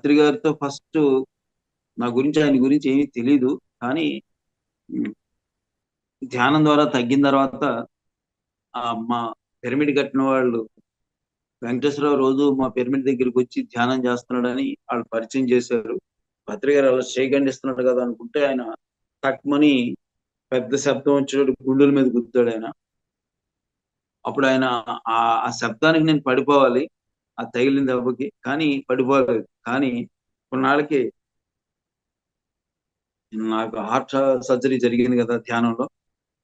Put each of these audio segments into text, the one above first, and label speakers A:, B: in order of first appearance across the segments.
A: పత్రి గారితో ఫస్ట్ నా గురించి ఆయన గురించి ఏమీ తెలీదు. కానీ ధ్యానం ద్వారా తగ్గిన తర్వాత ఆ మా పిరమిడ్ కట్టిన వాళ్ళు వెంకటేశ్వరరావు రోజు మా పిరమిడ్ దగ్గరికి వచ్చి ధ్యానం చేస్తున్నాడని వాళ్ళు పరిచయం చేశారు. పత్రికారు అలా చేయగండిస్తున్నాడు కదా అనుకుంటే ఆయన తక్కువని పెద్ద శబ్దం వచ్చేటప్పుడు గుండెల మీద గుద్దాడు ఆయన. అప్పుడు ఆయన ఆ శబ్దానికి నేను పడిపోవాలి. ఆ తగిలిన దెబ్బకి కానీ పడిపోలేదు కానీ కొన్నాళ్ళకి నాకు హార్ట్ సర్జరీ జరిగింది కదా ధ్యానంలో.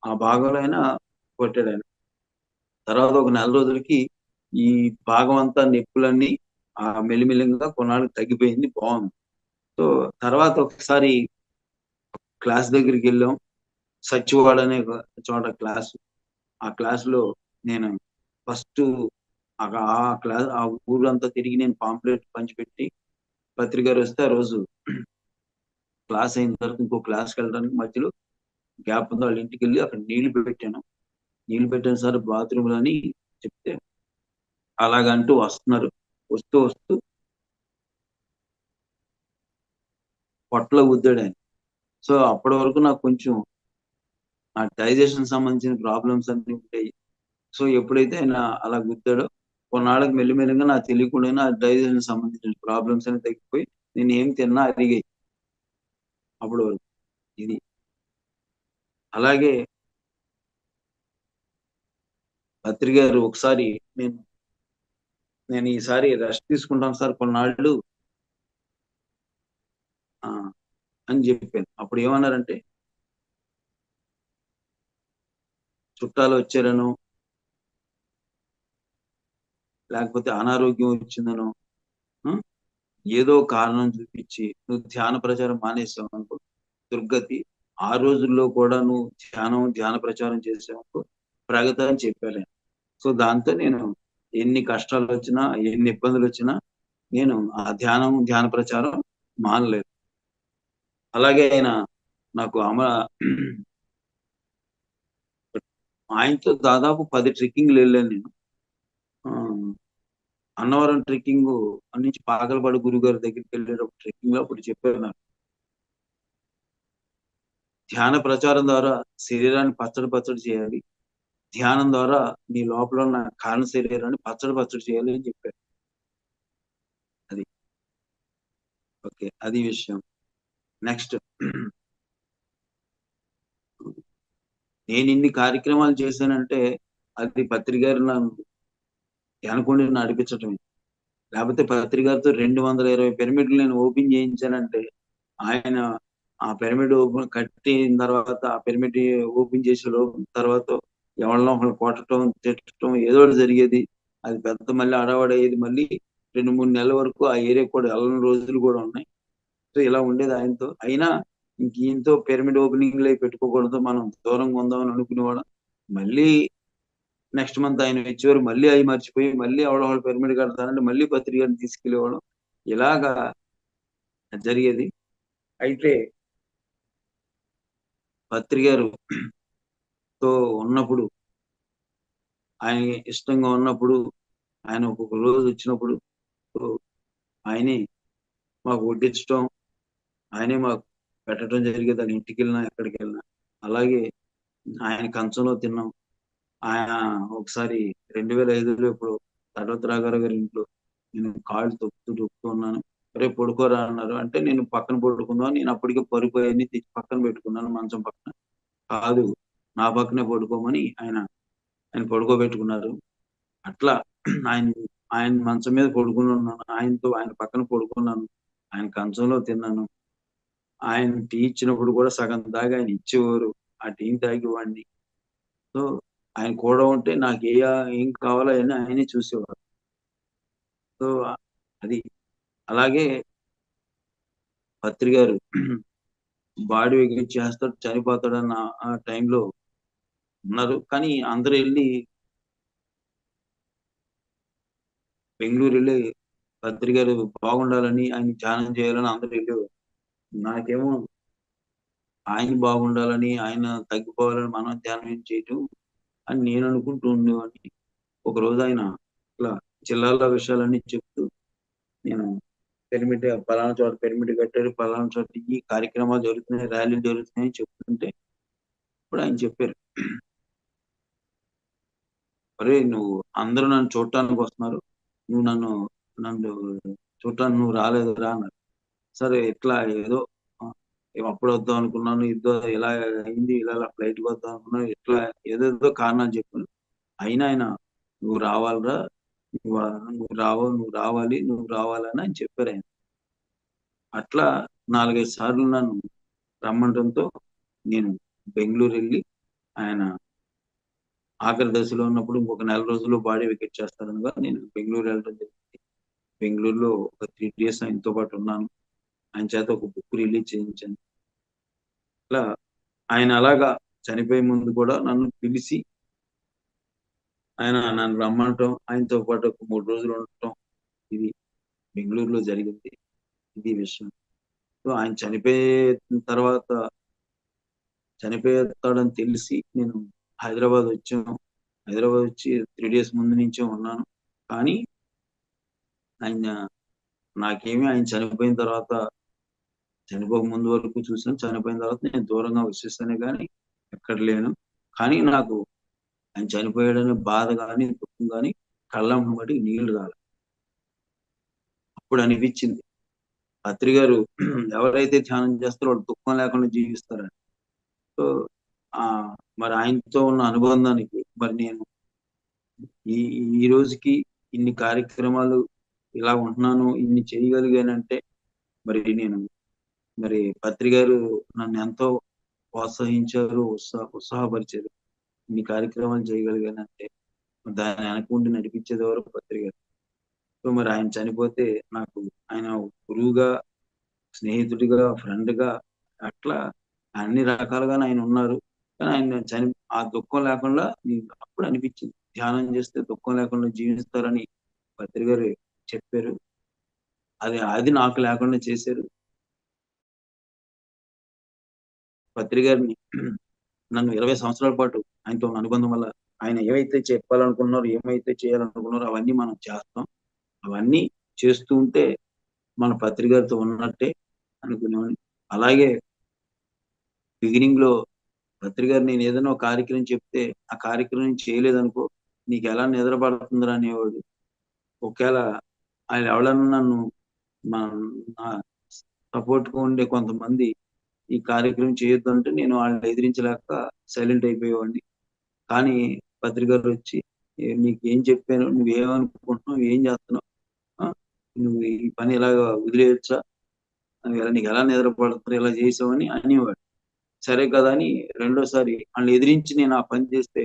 A: ఆ భాగంలో అయినా కొట్టాడు ఆయన. తర్వాత ఒక నెల రోజులకి ఈ భాగం అంతా నొప్పులన్నీ ఆ మెల్లిమెల్లిగా కొన్నాళ్ళకి తగ్గిపోయింది. బాగుంది. సో తర్వాత ఒకసారి క్లాస్ దగ్గరికి వెళ్ళాం. సచివాడ అనే చోట క్లాస్. ఆ క్లాస్లో నేను ఫస్ట్ ఆ క్లాస్ ఆ ఊరంతా తిరిగి నేను పాంప్లెట్ పంచిపెట్టి పత్రికారు వస్తే ఆ రోజు క్లాస్ అయిన తర్వాత ఇంకో క్లాస్కి వెళ్ళడానికి మధ్యలో గ్యాప్ ఉంది. వాళ్ళ ఇంటికి వెళ్ళి అక్కడ నీళ్ళు పెట్టాను. నీళ్ళు పెట్టాను సార్ బాత్రూమ్ అని చెప్తే అలాగంటూ వస్తున్నారు. వస్తూ వస్తూ పొట్టలో గుద్దాడు ఆయన. సో అప్పటి వరకు నాకు కొంచెం నా డైజెషన్ సంబంధించిన ప్రాబ్లమ్స్ అన్ని ఉంటాయి. సో ఎప్పుడైతే ఆయన అలా గుద్దాడో కొన్నాళ్ళకి మెల్లిమెల్లిగా నాకు తెలియకుండా నా డైజెషన్ సంబంధించిన ప్రాబ్లమ్స్ అని తగ్గిపోయి నేను ఏం తిన్నా అరిగాయి అప్పుడు ఇది. అలాగే పత్రి గారు ఒకసారి నేను నేను ఈసారి రెస్ట్ తీసుకుంటాను సార్ కొన్నాళ్ళు. అని చెప్పాను. అప్పుడు ఏమన్నారంటే చుట్టాలు వచ్చారను లేకపోతే అనారోగ్యం వచ్చిందనో ఏదో కారణం చూపించి నువ్వు ధ్యాన ప్రచారం మానేసావు అనుకో దుర్గతి ఆ రోజుల్లో కూడా నువ్వు ధ్యానం ధ్యాన ప్రచారం చేసావు అనుకో ప్రగతి అని చెప్పాను సో దాంతో నేను ఎన్ని కష్టాలు వచ్చినా ఎన్ని ఇబ్బందులు వచ్చినా నేను ఆ ధ్యానం ధ్యాన ప్రచారం మానలేదు. అలాగే ఆయన నాకు అమ ఆయనతో దాదాపు పది ట్రెక్కింగ్లు వెళ్ళాను నేను. అన్నవరం ట్రెక్కింగ్ నుంచి పాగలపాడు గురువు గారి దగ్గరికి వెళ్ళేటప్పుడు ట్రెక్కింగ్లో అప్పుడు చెప్పారు ధ్యాన ప్రచారం ద్వారా శరీరాన్ని పచ్చడి పచ్చడి చేయాలి. ధ్యానం ద్వారా నీ లోపల ఉన్న కారణ శరీరాన్ని పచ్చడి పచ్చడి చేయాలి అని చెప్పారు. అది. ఓకే అది విషయం. నెక్స్ట్. నేను ఇన్ని కార్యక్రమాలు చేశానంటే అది పత్రికారు నన్ను అనుకోండి నడిపించటమే. లేకపోతే పత్రికతో రెండు వందల ఇరవై పిరమిడ్లు నేను ఓపెన్ చేయించానంటే ఆయన ఆ పిరమిడ్ ఓపెన్ కట్టిన తర్వాత ఆ పిరమిడ్ ఓపెన్ చేసే తర్వాత ఎవరినో ఒకరు కొట్టడం తిట్టడం ఏదో ఒకటి జరిగేది. అది పెద్ద మళ్ళీ అడవాడయ్యేది మళ్ళీ రెండు మూడు నెలల వరకు ఆ ఏరియా కూడా వెళ్ళని రోజులు కూడా ఉన్నాయి. సో ఇలా ఉండేది ఆయనతో. అయినా ఇంక ఈయనతో పిరమిడ్ ఓపెనింగ్లో పెట్టుకోకూడదు. మనం దూరంగా ఉందామని అనుకునేవాడు మళ్ళీ నెక్స్ట్ మంత్ ఆయన వచ్చేవారు మళ్ళీ అవి మర్చిపోయి మళ్ళీ ఎవడవాళ్ళు పిరమిడ్ కడతానంటే మళ్ళీ పత్రికను తీసుకెళ్ళేవాడు ఇలాగా జరిగేది. అయితే పత్రికారు తో ఉన్నప్పుడు ఆయన ఇష్టంగా ఉన్నప్పుడు ఆయన ఒక్కొక్క రోజు వచ్చినప్పుడు ఆయనే మాకు వడ్డించడం ఆయనే మాకు పెట్టడం జరిగేది. ఆయన ఇంటికి వెళ్ళినా ఎక్కడికి వెళ్ళినా అలాగే ఆయన కంచంలో తిన్నాం. ఆయన ఒకసారి రెండు వేల ఐదులో ఇప్పుడు తడవతరాగారు గారి ఇంట్లో నేను కాళ్ళు తొక్కుతూ తొక్కుతూ ఉన్నాను. రేపు పడుకోరా అన్నారు. అంటే నేను పక్కన పడుకుందాం నేను అప్పటికే పరుపోయాన్ని తెచ్చి పక్కన పెట్టుకున్నాను మంచం పక్కన. కాదు నా పక్కనే పడుకోమని ఆయన ఆయన పడుకోబెట్టుకున్నారు. అట్లా ఆయన ఆయన మంచం మీద పడుకుని ఉన్నాను ఆయనతో ఆయన పక్కన పడుకున్నాను. ఆయన కంచంలో తిన్నాను. ఆయన టీ ఇచ్చినప్పుడు కూడా సగం దాకా ఆయన ఇచ్చేవారు. ఆ టీ తాగి వాడిని సో ఆయన కూడా ఉంటే నాకు ఏ ఏం కావాలో అని ఆయనే చూసేవారు సో అది అలాగే పత్రి గారు బాడీ వెకెట్ చేస్తాడు చనిపోతాడన్న ఆ టైంలో ఉన్నారు. కానీ అందరూ వెళ్ళి బెంగళూరు వెళ్ళి పత్రి గారు బాగుండాలని ఆయన ధ్యానం చేయాలని అందరూ వెళ్ళేవారు. నాకేమో ఆయన బాగుండాలని ఆయన తగ్గిపోవాలని మనం ధ్యానం చేయటం అని నేను అనుకుంటూ ఉండేవాడిని. ఒక రోజు ఆయన ఇట్లా జిల్లాల విషయాలన్నీ చెప్తూ నేను పెరిమిట్ పలానా చోట పెరిమిట్ కట్టారు పలానా చోట ఈ కార్యక్రమాలు జరుగుతున్నాయి ర్యాలీలు జరుగుతున్నాయి అని చెప్తుంటే ఇప్పుడు ఆయన చెప్పారు. అరే నువ్వు అందరూ నన్ను చూడటానికి వస్తున్నారు. నువ్వు నన్ను నన్ను చూడటానికి నువ్వు రాలేదు రా అన్నారు. సరే ఎట్లా ఏదో ఏం అప్పుడు వద్దాం అనుకున్నాను ఇద్దో ఇలా అయింది ఇలా ఫ్లైట్ వద్దాం అనుకున్నాను ఇట్లా ఏదేదో కారణాలు చెప్పాను. అయినా ఆయన నువ్వు రావాలిరా నువ్వు నువ్వు రావ నువ్వు రావాలి నువ్వు రావాలని ఆయన చెప్పారు ఆయన. అట్లా నాలుగైదు సార్లు నన్ను రమ్మంటంతో నేను బెంగళూరు వెళ్ళి ఆయన ఆఖరి దశలో ఉన్నప్పుడు ఇంకొక నెల రోజుల్లో బాడీ వికెట్ చేస్తారనగా నేను బెంగళూరు వెళ్ళడం జరిగింది. బెంగళూరులో ఒక త్రీ డేస్ ఆయనతో పాటు ఉన్నాను. ఆయన చేత ఒక బుక్ రిలీజ్ చేయించాను. ఇట్లా ఆయన అలాగా చనిపోయే ముందు కూడా నన్ను పిలిచి ఆయన నన్ను రమ్మనటం ఆయనతో పాటు ఒక మూడు రోజులు ఉండటం ఇది బెంగళూరులో జరిగింది. ఇది విషయం. సో ఆయన చనిపోయిన తర్వాత చనిపోతాడని తెలిసి నేను హైదరాబాద్ వచ్చాను హైదరాబాద్ వచ్చి త్రీ డేస్ ముందు నుంచే ఉన్నాను. కానీ ఆయన నాకేమి ఆయన చనిపోయిన తర్వాత చనిపోక ముందు వరకు చూసాను చనిపోయిన తర్వాత నేను దూరంగా వచ్చేస్తానే కానీ ఎక్కడ లేను. కానీ నాకు ఆయన చనిపోయాడనే బాధ కానీ దుఃఖం కానీ కళ్ళం బట్టి నీళ్ళు రాలి. అప్పుడు అనిపించింది. పత్రి గారు ఎవరైతే ధ్యానం చేస్తారో వాళ్ళు దుఃఖం లేకుండా జీవిస్తారని. సో ఆ మరి ఆయనతో ఉన్న అనుబంధానికి మరి నేను ఈ ఈ రోజుకి ఇన్ని కార్యక్రమాలు ఇలా ఉంటున్నాను ఇన్ని చేయగలిగానంటే మరి నేను మరి పత్రి గారు నన్ను ఎంతో ప్రోత్సహించారు ఉత్సాహ ఉత్సాహపరిచారు. ఇన్ని కార్యక్రమాలు చేయగలిగానంటే దాన్ని వెనకుండి నడిపించేది ఎవరు పత్రి గారు? సో మరి ఆయన చనిపోతే నాకు ఆయన గురువుగా స్నేహితుడిగా ఫ్రెండ్గా అట్లా అన్ని రకాలుగా ఆయన ఉన్నారు. కానీ ఆయన చని ఆ దుఃఖం లేకుండా అప్పుడు అనిపించింది. ధ్యానం చేస్తే దుఃఖం లేకుండా జీవిస్తారని పత్రి గారు చెప్పారు. అది అది నాకు లేకుండా చేశారు. పత్రి గారిని నన్ను ఇరవై సంవత్సరాల పాటు ఆయనతో అనుబంధం వల్ల ఆయన ఏమైతే చెప్పాలనుకున్నారో ఏమైతే చేయాలనుకున్నారో అవన్నీ మనం చేస్తాం. అవన్నీ చేస్తూ ఉంటే మన పత్రి గారితో ఉన్నట్టే అనుకునేవాడిని అలాగే బిగినింగ్లో పత్రి గారు నేను ఏదైనా ఒక కార్యక్రమం చెప్తే ఆ కార్యక్రమం చేయలేదనుకో నీకు ఎలా నిద్రపడుతుందిరా అనేవాడు. ఒకవేళ ఆయన ఎవడన్నా నన్ను మా సపోర్ట్గా సపోర్ట్గా ఉండే కొంతమంది ఈ కార్యక్రమం చేయొద్దు అంటే నేను వాళ్ళని ఎదిరించలేక సైలెంట్ అయిపోయేవాడిని. కానీ పత్రికలు వచ్చి నీకు ఏం చెప్పాను? నువ్వు ఏమనుకుంటున్నావు? ఏం చేస్తున్నావు? నువ్వు ఈ పని ఇలాగ వదిలేయచ్చా? నీకు ఎలా నిద్రపడుతుంది ఇలా చేసావని అనేవాడు. సరే కదా అని రెండోసారి వాళ్ళని ఎదిరించి నేను ఆ పని చేస్తే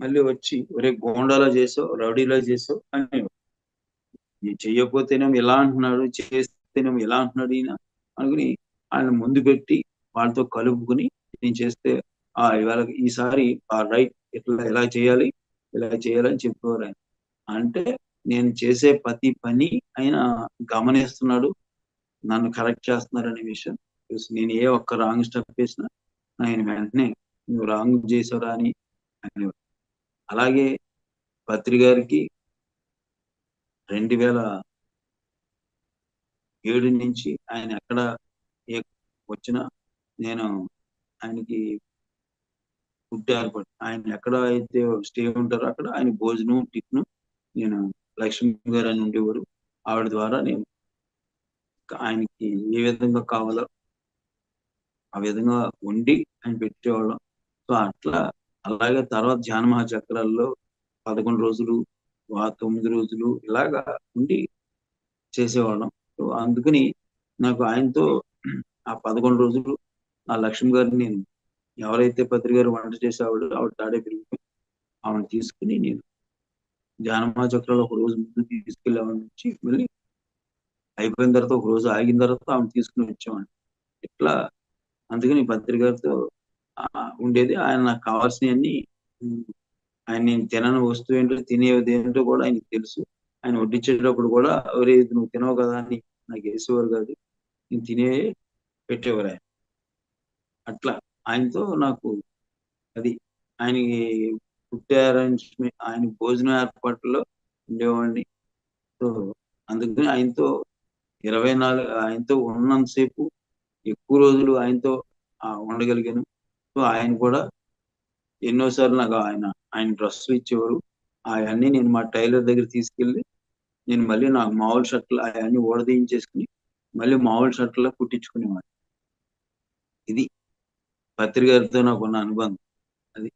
A: మళ్ళీ వచ్చి ఒరే గోండాలా చేసావు? రౌడీలా చేసావు? అనేవాడు. నేను చెయ్యకపోతేనేమో ఇలా అంటున్నాడు చేస్తేనేమో ఇలా అంటున్నాడు ఈయన అనుకుని ఆయన ముందు పెట్టి వాళ్ళతో కలుపుకుని నేను చేస్తే ఆ ఇవాళ ఈసారి ఆ రైట్ ఇట్లా ఎలా చేయాలి ఇలా చేయాలని చెప్పేవారు ఆయన. అంటే నేను చేసే ప్రతి పని ఆయన గమనిస్తున్నాడు నన్ను కరెక్ట్ చేస్తున్నారు అనే విషయం. నేను ఏ ఒక్క రాంగ్ స్టెప్ వేసినా ఆయన వెంటనే నువ్వు రాంగ్ చేసావురా అని అలాగే పత్రి గారికి రెండు వేల ఏడు నుంచి ఆయన ఎక్కడ ఏ వచ్చినా నేను ఆయనకి ఫుడ్ ఏర్పాటు ఆయన ఎక్కడ అయితే స్టే ఉంటారో అక్కడ ఆయన భోజనం టిఫిన్ నేను లక్ష్మి గారు అని ఉండేవారు ఆవిడ ద్వారా నేను ఆయనకి ఏ విధంగా కావాలో ఆ విధంగా వండి ఆయన పెట్టేవాళ్ళం. సో అట్లా అలాగే తర్వాత ధ్యాన మహాచక్రాల్లో పదకొండు రోజులు తొమ్మిది రోజులు ఇలాగా ఉండి చేసేవాళ్ళం. సో అందుకని నాకు ఆయనతో ఆ పదకొండు రోజులు ఆ లక్ష్మి గారిని నేను ఎవరైతే పత్రి గారు వంట చేసేవాడు ఆవిడ తాడే పెరిగిపోయి ఆవిడ తీసుకుని నేను జానమా చక్రాలు ఒక రోజు ముందు తీసుకెళ్ళి ఆవిడ నుంచి మళ్ళీ అయిపోయిన తర్వాత ఒక రోజు ఆగిన తర్వాత ఆమె తీసుకుని వచ్చామండి ఇట్లా అందుకని పత్రిక గారితో ఉండేది. ఆయన నాకు కావాల్సినవన్నీ ఆయన నేను తినని వస్తువు ఏంటో తినేది ఏంటో కూడా ఆయనకి తెలుసు. ఆయన వడ్డించేటప్పుడు కూడా ఎవరే నువ్వు తినవు కదా అని నాకు వేసేవారు కాదు. నేను తినే పెట్టేవారు. ఆయన అట్లా. ఆయనతో నాకు అది ఆయన ఫుడ్ అరేంజ్మెంట్ ఆయన భోజన ఏర్పాట్లో ఉండేవాడిని. సో అందుకని ఆయనతో ఇరవై నాలుగు ఆయనతో ఉన్నంతసేపు ఎక్కువ రోజులు ఆయనతో ఉండగలిగాను. సో ఆయన కూడా ఎన్నోసార్లు నాకు ఆయన ఆయన డ్రెస్సులు ఇచ్చేవారు. అవన్నీ నేను మా టైలర్ దగ్గర తీసుకెళ్ళి నేను మళ్ళీ నాకు మామూలు షర్ట్లు అవన్నీ ఓడదీయించేసుకుని మళ్ళీ మామూలు షర్ట్లో కుట్టించుకునేవాడిని. ఇది పత్రి గారితో నాకు ఉన్న అనుబంధం. అది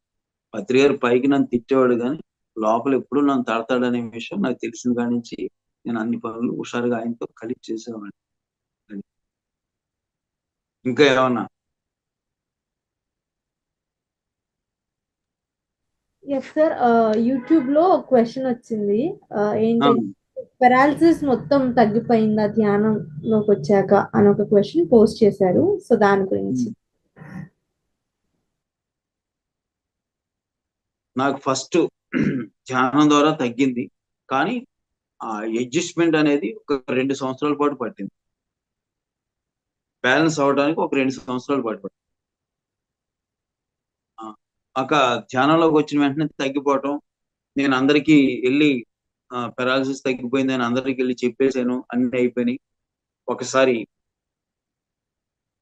A: పత్రి గారు పైకి నన్ను తిట్టేవాడు కానీ లోపల ఎప్పుడు నన్ను తాడతాడనే విషయం నాకు తెలిసిన కాడి నుంచి నేను అన్ని పనులు హుషారుగా ఆయనతో కలిసి చేసేవాడిని. ఇంకా ఏమన్నా?
B: ఎస్ సార్ యూట్యూబ్లో ఒక క్వశ్చన్ వచ్చింది. ఏంటంటే పెరాలసిస్ మొత్తం తగ్గిపోయిందా ధ్యానంలోకి వచ్చాక అని ఒక క్వశ్చన్ పోస్ట్ చేశారు. సో దాని గురించి. Hmm.
A: నాకు ఫస్ట్ ధ్యానం ద్వారా తగ్గింది. కానీ ఆ అడ్జస్ట్మెంట్ అనేది ఒక రెండు సంవత్సరాల పాటు పట్టింది. బ్యాలెన్స్ అవడానికి ఒక రెండు సంవత్సరాలు పాటు పట్టింది. ఒక ధ్యానంలోకి వచ్చిన వెంటనే తగ్గిపోవటం నేను అందరికీ వెళ్ళి పెరాలసిస్ తగ్గిపోయింది అని అందరికి వెళ్ళి చెప్పేశాను అన్ని అయిపోయినాయి. ఒకసారి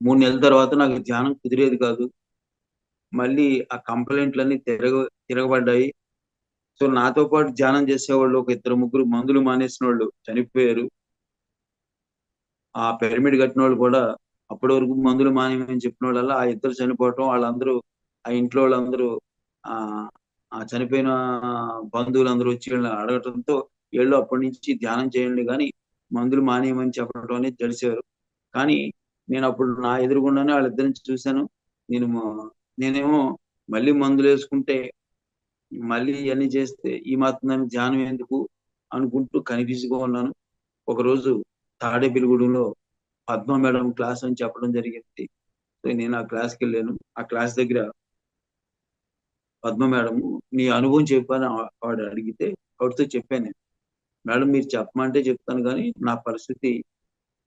A: మూడు నెలల తర్వాత నాకు ధ్యానం కుదిరేది కాదు. మళ్ళీ ఆ కంప్లైంట్లన్నీ తిరగ తిరగబడ్డాయి. సో నాతో పాటు ధ్యానం చేసేవాళ్ళు ఒక ఇద్దరు ముగ్గురు మందులు మానేసిన వాళ్ళు చనిపోయారు. ఆ పిరమిడ్ కట్టిన వాళ్ళు కూడా అప్పటి వరకు మందులు మానేమని చెప్పిన వాళ్ళ ఆ ఇద్దరు చనిపోవటం వాళ్ళందరూ ఆ ఇంట్లో వాళ్ళందరూ ఆ ఆ చనిపోయిన బంధువులందరూ వచ్చి వీళ్ళని అడగటంతో వీళ్ళు అప్పటి నుంచి ధ్యానం చేయండి కానీ మందులు మానేయమని చెప్పడం అనేది తెలిసారు కానీ నేను అప్పుడు నా ఎదురుగుండానే వాళ్ళిద్దరిని చూశాను. నేను నేనేమో మళ్ళీ మందులు వేసుకుంటే మళ్ళీ ఇవన్నీ చేస్తే ఈ మాత్రం ధ్యానం ఎందుకు అనుకుంటూ కన్ఫ్యూజ్ ఉన్నాను. ఒకరోజు తాడేపిలుగుడులో పద్మ మేడం క్లాస్ అని చెప్పడం జరిగింది. సో నేను ఆ క్లాస్కి వెళ్ళాను. ఆ క్లాస్ దగ్గర పద్మ మేడం నీ అనుభవం చెప్పాను ఆవిడ అడిగితే ఆవిడతో చెప్పాను నేను. మేడం మీరు చెప్పమంటే చెప్తాను కానీ నా పరిస్థితి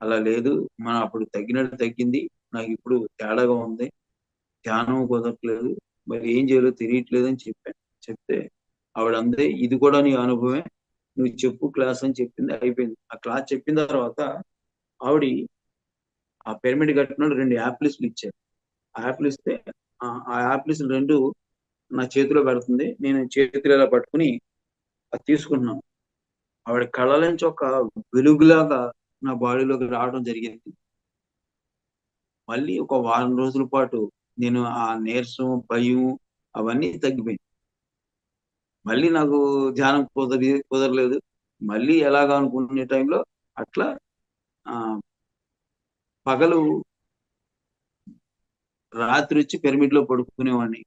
A: అలా లేదు. మన అప్పుడు తగ్గినట్టు తగ్గింది. నాకు ఇప్పుడు తేడాగా ఉంది. ధ్యానం కుదరట్లేదు. మరి ఏం చేయాలో తెలియట్లేదు అని చెప్పాను చెప్తే ఆవిడ అందే ఇది కూడా నీ అనుభవమే. నువ్వు చెప్పు క్లాస్ అని చెప్పింది అయిపోయింది. ఆ క్లాస్ చెప్పిన తర్వాత ఆవిడ ఆ పిరమిడ్ కట్టిన రెండు యాప్లిస్లు ఇచ్చారు. ఆ యాప్లు ఇస్తే ఆ- ఆ రెండు నా చేతిలో పెడుతుంది. నేను చేతిలో ఇలా పట్టుకుని అది తీసుకుంటున్నాను. ఆవిడ కళ్ళ నుంచి ఒక వెలుగులాగా నా బాడీలోకి రావడం జరిగింది. మళ్ళీ ఒక వారం రోజుల పాటు నేను ఆ నీరసం భయం అవన్నీ తగ్గిపోయింది మళ్ళీ నాకు ధ్యానం కుదరి కుదరలేదు. మళ్ళీ ఎలాగా అనుకునే టైంలో అట్లా ఆ పగలు రాత్రి వచ్చి పిరమిడ్లో పడుకునేవాడిని.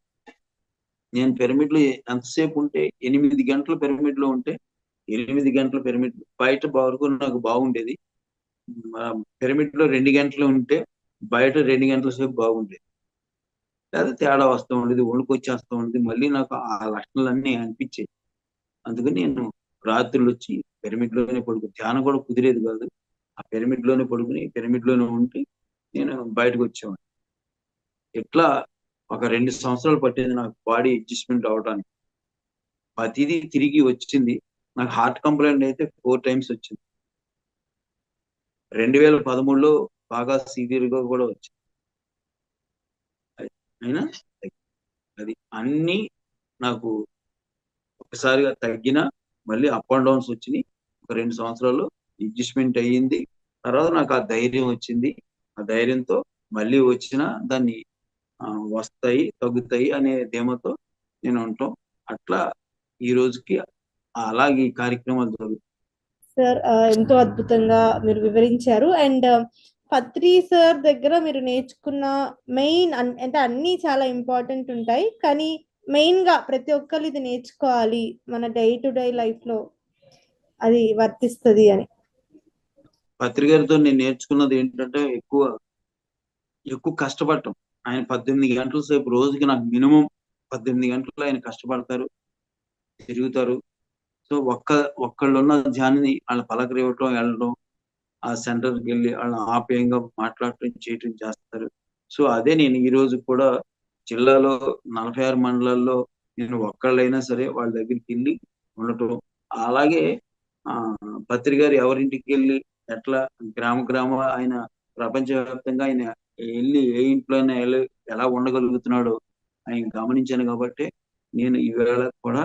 A: నేను పిరమిడ్లో ఎంతసేపు ఉంటే ఎనిమిది గంటల పిరమిడ్లో ఉంటే ఎనిమిది గంటల పిరమిడ్ బయట వరకు నాకు బాగుండేది. పిరమిడ్లో రెండు గంటలు ఉంటే బయట రెండు గంటల సేపు బాగుండేది. లేదా తేడా వస్తూ ఉండేది వణుకు వచ్చేస్తూ ఉండేది మళ్ళీ నాకు ఆ లక్షణాలన్నీ అనిపించాయి అందుకని నేను రాత్రులు వచ్చి పిరమిడ్లోనే పడుకు ధ్యానం కూడా కుదిరేది కాదు. ఆ పిరమిడ్లోనే పడుకుని పిరమిడ్లోనే ఉండి నేను బయటకు వచ్చేవాడిని. ఇట్లా ఒక రెండు సంవత్సరాలు పట్టింది నాకు బాడీ అడ్జస్ట్మెంట్ అవడానికి. ప్రతిదీ తిరిగి వచ్చింది. నాకు హార్ట్ కంప్లైంట్ అయితే ఫోర్ టైమ్స్ వచ్చింది. రెండు వేల పదమూడులో బాగా సివియర్గా కూడా వచ్చింది. అయినా అది అన్ని నాకు ఒకసారిగా తగ్గిన మళ్ళీ అప్ అండ్ డౌన్స్ వచ్చినాయి. ఒక రెండు సంవత్సరాలు అడ్జస్ట్మెంట్ అయ్యింది. తర్వాత నాకు ఆ ధైర్యం వచ్చింది. ఆ ధైర్యంతో మళ్ళీ వచ్చిన దాన్ని వస్తాయి తగ్గుతాయి అనే ధీమతో నేను ఉంటాం. అట్లా ఈ రోజుకి అలాగే ఈ కార్యక్రమాలు జరుగుతాయి.
B: సార్ ఎంతో అద్భుతంగా మీరు వివరించారు. అండ్ పత్రి సార్ దగ్గర మీరు నేర్చుకున్న మెయిన్ అంటే అన్నీ చాలా ఇంపార్టెంట్ ఉంటాయి. కానీ మెయిన్గా ప్రతి ఒక్కరు ఇది నేర్చుకోవాలి మన డే టు డే లైఫ్లో అది వర్తిస్తుంది అని.
A: పత్రికలతో నేను నేర్చుకున్నది ఏంటంటే ఎక్కువ ఎక్కువ కష్టపడటం. ఆయన పద్దెనిమిది గంటల సేపు రోజుకి నాకు మినిమం పద్దెనిమిది గంటలు ఆయన కష్టపడతారు తిరుగుతారు. సో ఒక్క ఒక్కళ్ళు ఉన్న ధ్యానిని వాళ్ళ పలకరివ్వటం వెళ్ళడం ఆ సెంటర్కి వెళ్ళి వాళ్ళ ఆప్యాయంగా మాట్లాడటం చేయటం చేస్తారు. సో అదే నేను ఈ రోజు కూడా జిల్లాలో నలభై ఆరు మండలాల్లో నేను ఒక్కళ్ళైనా సరే వాళ్ళ దగ్గరికి వెళ్ళి ఉండటం. అలాగే ఆ పత్రిక గారు ఎవరింటికి వెళ్ళి ఎట్లా గ్రామ గ్రామ ఆయన ప్రపంచవ్యాప్తంగా ఆయన వెళ్ళి ఏ ఇంట్లోనే ఎలా ఉండగలుగుతున్నాడో ఆయన గమనించాను కాబట్టి నేను ఈవేళ కూడా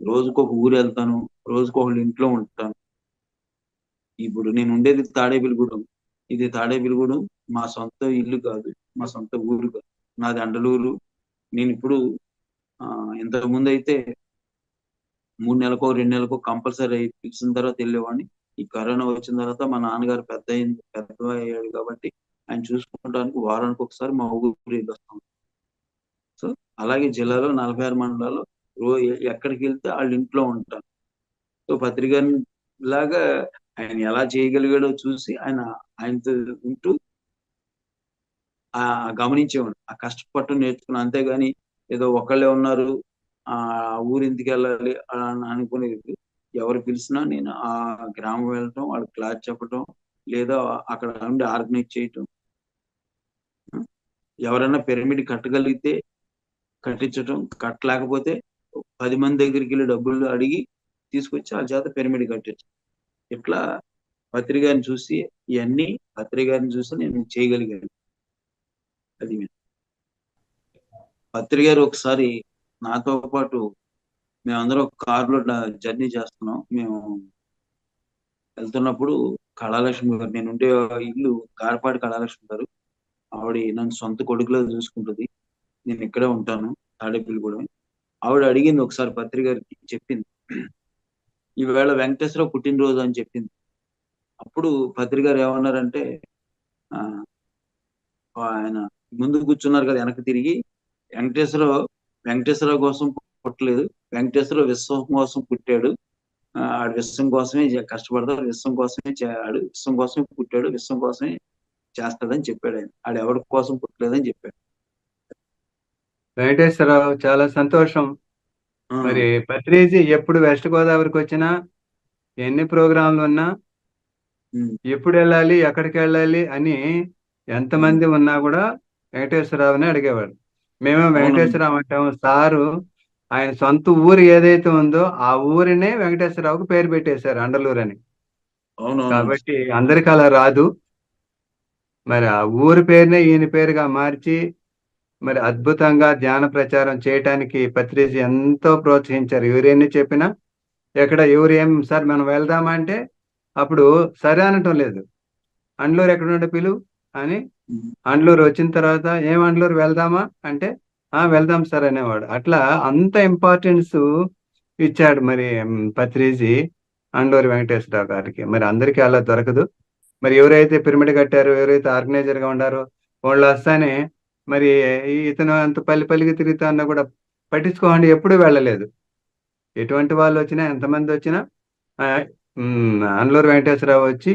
A: రోజుకు ఒక ఊరు వెళ్తాను రోజుకు ఒకళ్ళ ఇంట్లో ఉంటాను. ఇప్పుడు నేను ఉండేది తాడేపిలిగూడెం ఇది తాడేపిలిగూడెం మా సొంత ఇల్లు కాదు మా సొంత ఊరు కాదు. నాది అండలూరు. నేను ఇప్పుడు ఆ ఇంతకు ముందు అయితే మూడు నెలలకో రెండు నెలలకో కంపల్సరీ పిలిచిన తర్వాత వెళ్ళేవాడిని. ఈ కరోనా వచ్చిన తర్వాత మా నాన్నగారు పెద్ద అయింది పెద్ద అయ్యాడు కాబట్టి ఆయన చూసుకోవడానికి వారానికి ఒకసారి మా ఊరు వస్తాం. సో అలాగే జిల్లాలో నలభై ఆరు మండలాల్లో రో ఎక్కడికి వెళ్తే వాళ్ళ ఇంట్లో ఉంటారు సో పత్రిక లాగా ఆయన ఎలా చేయగలిగాడో చూసి ఆయన ఆయనతో ఉంటూ ఆ గమనించేవాడు. ఆ కష్టపట్టు నేర్చుకున్నాను అంతేగాని ఏదో ఒకళ్ళే ఉన్నారు ఆ ఊరు ఎందుకు వెళ్ళాలి అని అనుకునేది ఎవరు పిలిచినా నేను ఆ గ్రామం వెళ్ళటం వాళ్ళకి క్లాస్ చెప్పటం లేదా అక్కడ ఉండి ఆర్గనైజ్ చేయటం ఎవరైనా పిరమిడ్ కట్టగలిగితే కట్టించటం కట్టలేకపోతే పది మంది దగ్గరికి వెళ్ళి డబ్బులు అడిగి తీసుకొచ్చి వాళ్ళ చేత పిరమిడ్ కట్టించడం ఇట్లా పత్రికని చూసి ఇవన్నీ పత్రికని చూసి నేను చేయగలిగాను. అది పత్రికారు ఒకసారి నాతో పాటు మేమందరం కారులో జర్నీ చేస్తున్నాం. మేము వెళ్తున్నప్పుడు కళాలక్ష్మి గారు నేను ఉండే ఇల్లు గారపాటి కళాలక్ష్మి గారు. ఆవిడ నన్ను సొంత కొడుకులో చూసుకుంటుంది. నేను ఇక్కడే ఉంటాను తాడేపల్లి కూడా ఆవిడ అడిగింది ఒకసారి పత్రికారికి చెప్పింది. ఈవేళ వెంకటేశ్వరరావు పుట్టినరోజు అని చెప్పింది. అప్పుడు పత్రికారు ఏమన్నారంటే ఆ ఆయన ముందు కూర్చున్నారు కదా వెనక్కి తిరిగి వెంకటేశ్వరరావు వెంకటేశ్వరరావు కోసం పుట్టలేదు వెంకటేశ్వరరావు విశ్వం కోసం పుట్టాడు. ఆడు విశ్వం కోసమే కష్టపడతాడు విశ్వం కోసమే ఆడు విశ్వం కోసమే పుట్టాడు విశ్వం కోసమే చేస్తాడని చెప్పాడు ఆయన. ఆడు ఎవరి కోసం పుట్టలేదని చెప్పాడు.
C: వెంకటేశ్వరరావు చాలా సంతోషం. మరి పత్రిజీ ఎప్పుడు వెస్ట్ గోదావరికి వచ్చినా ఎన్ని ప్రోగ్రాంలు ఉన్నా ఎప్పుడు వెళ్ళాలి ఎక్కడికి వెళ్ళాలి అని ఎంతమంది ఉన్నా కూడా వెంకటేశ్వరరావుని అడిగేవాడు. మేమే వెంకటేశ్వరరావు అంటాము సారు ఆయన సొంత ఊరు ఏదైతే ఉందో ఆ ఊరినే వెంకటేశ్వరరావుకు పేరు పెట్టేశారు అండలూరు అని. కాబట్టి అందరికి అలా రాదు. మరి ఆ ఊరి పేరునే ఈయన పేరుగా మార్చి మరి అద్భుతంగా ధ్యాన ప్రచారం చేయటానికి పత్రిజీ ఎంతో ప్రోత్సహించారు. ఎవరేమి చెప్పినా ఎక్కడ ఎవరు ఏం సార్ మనం వెళ్దామా? అంటే అప్పుడు సరే అనటం లేదు. అండ్లూరు ఎక్కడ ఉండే పిలు? అని అండ్లూరు వచ్చిన తర్వాత ఏం అండ్లూరు వెళ్దామా? అంటే ఆ వెళ్దాం సార్ అనేవాడు. అట్లా అంత ఇంపార్టెన్స్ ఇచ్చాడు మరి పత్రిజీ అండ్లూరి వెంకటేశ్వరరావు గారికి. మరి అందరికీ అలా దొరకదు. మరి ఎవరైతే పిరమిడ్ కట్టారో ఎవరైతే ఆర్గనైజర్గా ఉండారో వాళ్ళు వస్తానే మరి ఇతను అంత పల్లి పల్లికి తిరుగుతా అన్నా కూడా పట్టించుకోండి ఎప్పుడూ వెళ్ళలేదు. ఎటువంటి వాళ్ళు వచ్చినా ఎంతమంది వచ్చినా అన్లూరు వెంకటేశ్వరరావు వచ్చి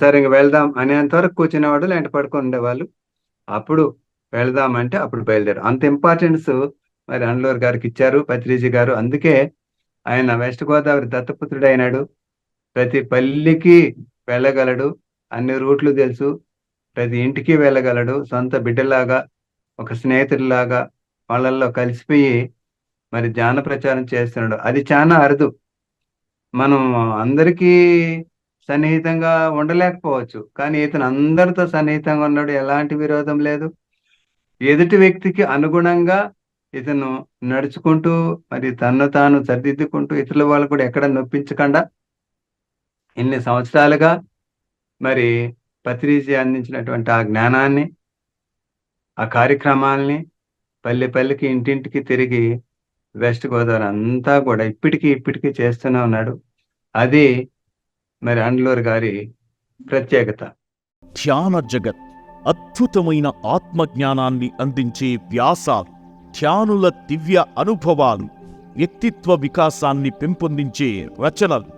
C: సరే ఇంక వెళ్దాం అనేంతవరకు కూర్చునేవాడు లేదంటే పడుకొని ఉండేవాళ్ళు. అప్పుడు వెళ్దాం అంటే అప్పుడు బయలుదేరు అంత ఇంపార్టెన్స్ మరి అన్లూరు గారికి ఇచ్చారు పత్రిజీ గారు. అందుకే ఆయన వెస్ట్ గోదావరి దత్తపుత్రుడు అయినాడు ప్రతి పల్లికి వెళ్ళగలడు. అన్ని రూట్లు తెలుసు. ప్రతి ఇంటికి వెళ్ళగలడు. సొంత బిడ్డలాగా ఒక స్నేహితుడిలాగా వాళ్ళల్లో కలిసిపోయి మరి ధ్యాన ప్రచారం చేస్తున్నాడు. అది చాలా అరుదు. మనం అందరికీ సన్నిహితంగా ఉండలేకపోవచ్చు. కానీ ఇతను అందరితో సన్నిహితంగా ఉన్నాడు. ఎలాంటి విరోధం లేదు. ఎదుటి వ్యక్తికి అనుగుణంగా ఇతను నడుచుకుంటూ మరి తను తాను సరిదిద్దుకుంటూ ఇతరుల వాళ్ళు కూడా ఎక్కడ నొప్పించకుండా ఇన్ని సంవత్సరాలుగా మరి పత్రిజీ అందించినటువంటి ఆ జ్ఞానాన్ని ఆ కార్యక్రమాల్ని పల్లె పల్లెకి ఇంటింటికి తిరిగి వెస్ట్ గోదావరి అంతా కూడా ఇప్పటికీ ఇప్పటికీ చేస్తూనే ఉన్నాడు. అది మరి అండ్లూరు గారి ప్రత్యేకత.
D: ధ్యాన జగత్ అద్భుతమైన ఆత్మజ్ఞానాన్ని అందించే వ్యాసాలు ధ్యానుల దివ్య అనుభవాలు వ్యక్తిత్వ వికాసాన్ని పెంపొందించే రచనలు.